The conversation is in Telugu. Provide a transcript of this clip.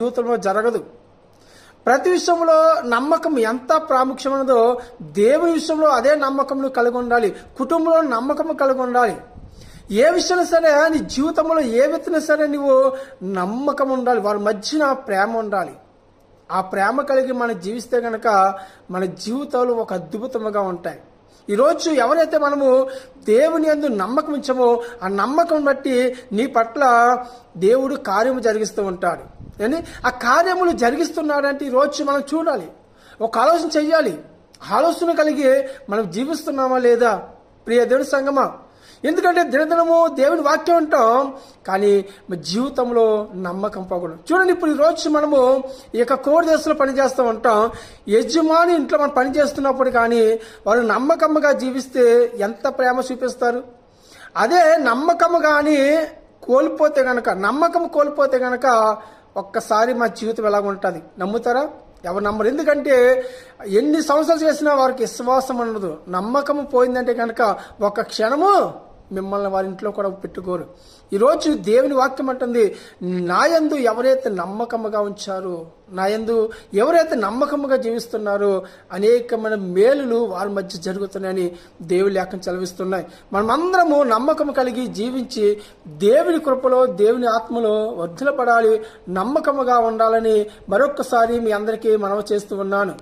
జీవితంలో జరగదు. ప్రతి విషయంలో నమ్మకం ఎంత ప్రాముఖ్యమైనదో దేవుని విషయంలో అదే నమ్మకం కలిగి ఉండాలి. కుటుంబంలో నమ్మకం కలిగి ఉండాలి. ఏ విషయం సరే నీ జీవితంలో ఏ వ్యక్తిని సరే నువ్వు నమ్మకం ఉండాలి. వారి మధ్యన ప్రేమ ఉండాలి. ఆ ప్రేమ కలిగి మనం జీవిస్తే కనుక మన జీవితాలు ఒక అద్భుతముగా ఉంటాయి. ఈరోజు ఎవరైతే మనము దేవుని అందు నమ్మకం ఇచ్చామో ఆ నమ్మకం బట్టి నీ పట్ల దేవుడు కార్యము జరిగిస్తూ ఉంటాడు. ఏంటి ఆ కార్యములు జరిగిస్తున్నాడంటే ఈరోజు మనం చూడాలి. ఒక ఆలోచన చెయ్యాలి. ఆలోచన కలిగి మనం జీవిస్తున్నామా లేదా? ప్రియ దేవుని సంగమా? ఎందుకంటే దినదినము దేవుని వాక్యం అంటాం కానీ జీవితంలో నమ్మకం పోకూడదు. చూడండి ఇప్పుడు ఈ రోజు మనము ఈ యొక్క కోర్ దేశంలో పనిచేస్తూ ఉంటాం యజమాని ఇంట్లో మనం పని చేస్తున్నప్పుడు కానీ వాళ్ళు నమ్మకముగా జీవిస్తే ఎంత ప్రేమ చూపిస్తారు? అదే నమ్మకము కానీ కోల్పోతే గనక నమ్మకం కోల్పోతే గనక ఒక్కసారి మా జీవితం ఎలా ఉంటుంది? నమ్ముతారా? ఎవరు నమ్మరు. ఎందుకంటే ఎన్ని సంవత్సరాలు చేసినా వారికి విశ్వాసం ఉండదు. నమ్మకం పోయిందంటే కనుక ఒక క్షణము మిమ్మల్ని వారి ఇంట్లో కూడా పెట్టుకోరు. ఈరోజు దేవుని వాక్యం అంటుంది నాయందు ఎవరైతే నమ్మకముగా ఉంచారో నాయందు ఎవరైతే నమ్మకముగా జీవిస్తున్నారో అనేకమైన మేలులు వారి మధ్య జరుగుతున్నాయని దేవుని లేఖను చదివిస్తున్నాయి మనమందరము నమ్మకం కలిగి జీవించి దేవుని కృపలో దేవుని ఆత్మలో వర్ధులపడాలి నమ్మకముగా ఉండాలని మరొక్కసారి మీ అందరికీ మనవి చేస్తూ ఉన్నాను.